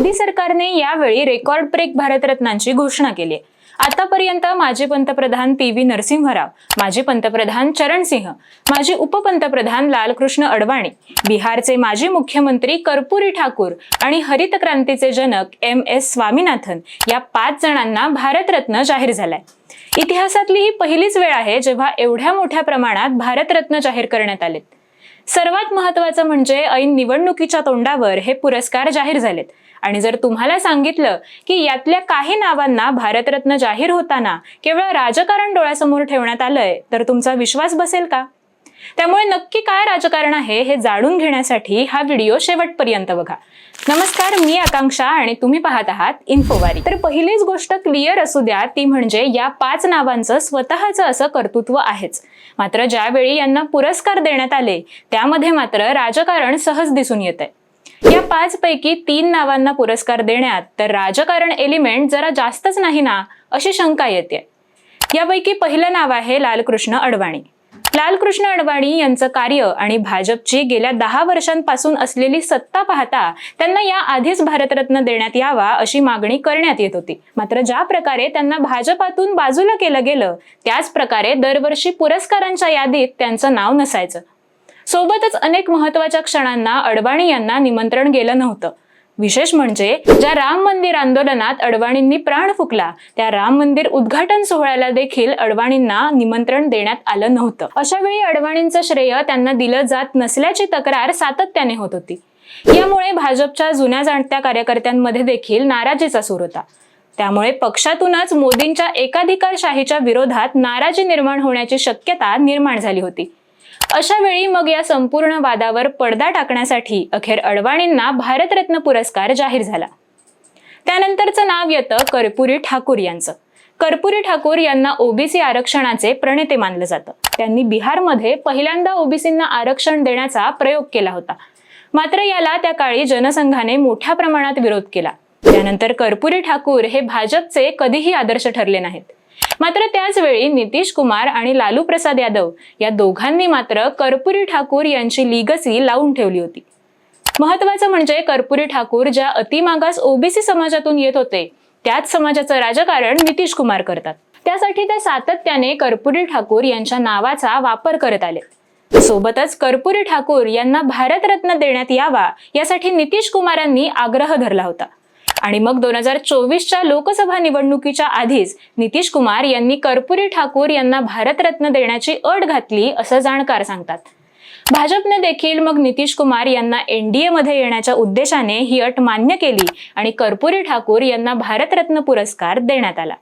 मोदी सरकारने यावेळी record break भारतरत्नांची घोषणा केली आहे. आतापर्यंत माजी पंतप्रधान पी व्ही नरसिंहराव माजी पंतप्रधान चरण सिंह माजी उपपंतप्रधान लालकृष्ण अडवाणी बिहारचे माजी मुख्यमंत्री कर्पुरी ठाकूर आणि हरित क्रांतीचे जनक एम एस स्वामीनाथन या पाच जणांना भारतरत्न जाहीर झालाय. इतिहासातली ही पहिलीच वेळ आहे जेव्हा एवढ्या मोठ्या प्रमाणात भारतरत्न जाहीर करण्यात आलेत. सर्वात महत्वाचं म्हणजे ऐन निवडणुकीच्या तोंडावर हे पुरस्कार जाहीर झालेत. आणि जर तुम्हाला सांगितलं की यातल्या काही नावांना भारतरत्न जाहीर होताना केवळ राजकारण डोळ्यासमोर ठेवण्यात आलंय तर तुमचा विश्वास बसेल का? त्यामुळे नक्की काय राजकारण आहे हे जाणून घेण्यासाठी हा व्हिडिओ शेवटपर्यंत बघा. नमस्कार मी आकांक्षा आणि तुम्ही पाहत आहात इन्फोवारी तर पहिलीच गोष्ट क्लिअर असू द्या ती म्हणजे या पाच नावांचं स्वतःचं असं कर्तृत्व आहेच. मात्र ज्यावेळी यांना पुरस्कार देण्यात आले त्यामध्ये मात्र राजकारण सहज दिसून येत आहे या पाच पैकी तीन नावांना पुरस्कार देण्यात तर राजकारण एलिमेंट जरा जास्तच नाही ना अशी शंका येते. यापैकी पहिलं नाव आहे लालकृष्ण अडवाणी. लालकृष्ण अडवाणी यांचं कार्य आणि भाजपची गेल्या दहा वर्षांपासून असलेली सत्ता पाहता त्यांना या आधीच भारतरत्न देण्यात यावा अशी मागणी करण्यात येत होती. मात्र ज्या प्रकारे त्यांना भाजपातून बाजूला केलं गेलं त्याच प्रकारे दरवर्षी पुरस्कारांच्या यादीत त्यांचं नाव नसायचं. सोबतच अनेक महत्त्वाच्या क्षणांना अडवाणी यांना निमंत्रण गेलं नव्हतं. विशेष म्हणजे ज्या राम मंदिर आंदोलनात अडवाणींनी प्राण फुकला त्या राम मंदिर उद्घाटन सोहळ्याला देखील अडवाणींना निमंत्रण देण्यात आलं नव्हतं. अशा वेळी अडवाणींचं श्रेय त्यांना दिलं जात नसल्याची तक्रार सातत्याने होत होती. यामुळे भाजपच्या जुन्या जाणत्या कार्यकर्त्यांमध्ये देखील नाराजीचा सूर होता. त्यामुळे पक्षातूनच मोदींच्या एकाधिकारशाहीच्या विरोधात नाराजी निर्माण होण्याची शक्यता निर्माण झाली होती. अशा वेळी मग या संपूर्ण वादावर पडदा टाकण्यासाठी अखेर अडवाणींना भारतरत्न पुरस्कार जाहीर झाला. त्यानंतरचं नाव येतं कर्पुरी ठाकूर यांचं. कर्पुरी ठाकूर यांना ओबीसी आरक्षणाचे प्रणेते मानलं जातं. त्यांनी बिहारमध्ये पहिल्यांदा ओबीसींना आरक्षण देण्याचा प्रयोग केला होता. मात्र याला त्या काळी जनसंघाने मोठ्या प्रमाणात विरोध केला. त्यानंतर कर्पुरी ठाकूर हे भाजपचे कधीही आदर्श ठरले नाहीत. मात्र त्याच वेळी नितीश कुमार आणि लालू प्रसाद यादव या दोघांनी मात्र कर्पुरी ठाकूर यांची लिगसी लावून ठेवली होती. महत्वाचं म्हणजे कर्पुरी ठाकूर ज्या अतिमागास ओबीसी समाजातून येत होते त्याच समाजाचं राजकारण नितीश कुमार करतात. त्यासाठी ते सातत्याने कर्पुरी ठाकूर यांच्या नावाचा वापर करत आले. सोबतच कर्पुरी ठाकूर यांना भारतरत्न देण्यात यावा यासाठी नितीश कुमारांनी आग्रह धरला होता. आणि मग दोन हजार चोवीसच्या लोकसभा निवडणुकीच्या आधीच नितीश कुमार यांनी कर्पुरी ठाकूर यांना भारतरत्न देण्याची अट घातली असं जाणकार सांगतात. भाजपने देखील मग नितीश कुमार यांना एनडीए मध्ये येण्याच्या उद्देशाने ही अट मान्य केली आणि कर्पुरी ठाकूर यांना भारतरत्न पुरस्कार देण्यात आला.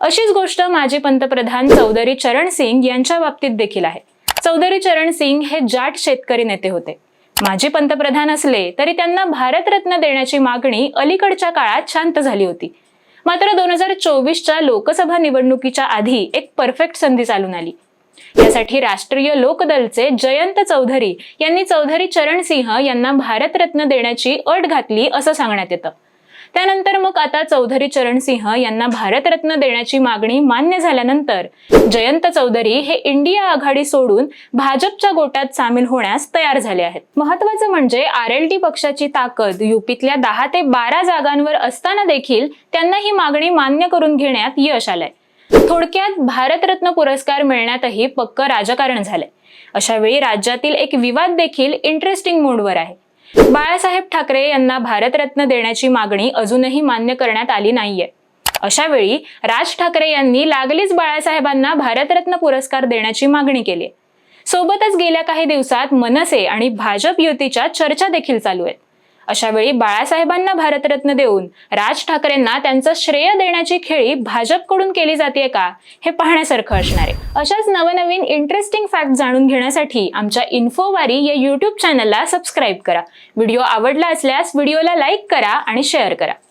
अशीच गोष्ट माजी पंतप्रधान चौधरी चरण सिंग यांच्या बाबतीत देखील आहे. चौधरी चरण सिंग हे जाट शेतकरी नेते होते. माजी पंतप्रधान असले तरी त्यांना भारतरत्न देण्याची मागणी अलीकडच्या काळात शांत झाली होती. मात्र दोन हजार चोवीसच्या लोकसभा निवडणुकीच्या आधी एक परफेक्ट संधी चालून आली. यासाठी राष्ट्रीय लोकदलचे जयंत चौधरी यांनी चौधरी चरण सिंह यांना भारतरत्न देण्याची अट घातली असं सांगण्यात येतं. त्यानंतर मग आता चौधरी चरण सिंह यांना भारतरत्न देण्याची मागणी मान्य झाल्यानंतर जयंत चौधरी हे इंडिया आघाडी सोडून भाजपच्या गोटात सामील होण्यास तयार झाले आहेत. महत्वाचं म्हणजे आर एल डी पक्षाची ताकद युपीतल्या दहा ते बारा जागांवर असताना देखील त्यांना ही मागणी मान्य करून घेण्यात यश आलंय. थोडक्यात भारतरत्न पुरस्कार मिळण्यातही पक्क राजकारण झालंय. अशा वेळी राज्यातील एक विवाद देखील इंटरेस्टिंग मोडवर आहे. बाळासाहेब ठाकरे यांना भारतरत्न देण्याची मागणी अजूनही मान्य करण्यात आली नाहीये. अशा वेळी राज ठाकरे यांनी लागलीच बाळासाहेबांना भारतरत्न पुरस्कार देण्याची मागणी केली सोबतच गेल्या काही दिवसात मनसे आणि भाजप युतीच्या चर्चा देखील चालू आहेत. अशावेळी बाळासाहेबांना भारतरत्न देऊन राज ठाकरेंना त्यांचं श्रेय देण्याची खेळी भाजपकडून केली जाते का? हे पाहण्यासारखं असणार आहे. अशाच नवनवीन इंटरेस्टिंग फॅक्ट जाणून घेण्यासाठी आमच्या इन्फोवारी या युट्यूब चॅनलला सबस्क्राईब करा. व्हिडिओ आवडला असल्यास व्हिडिओला लाईक करा आणि शेअर करा.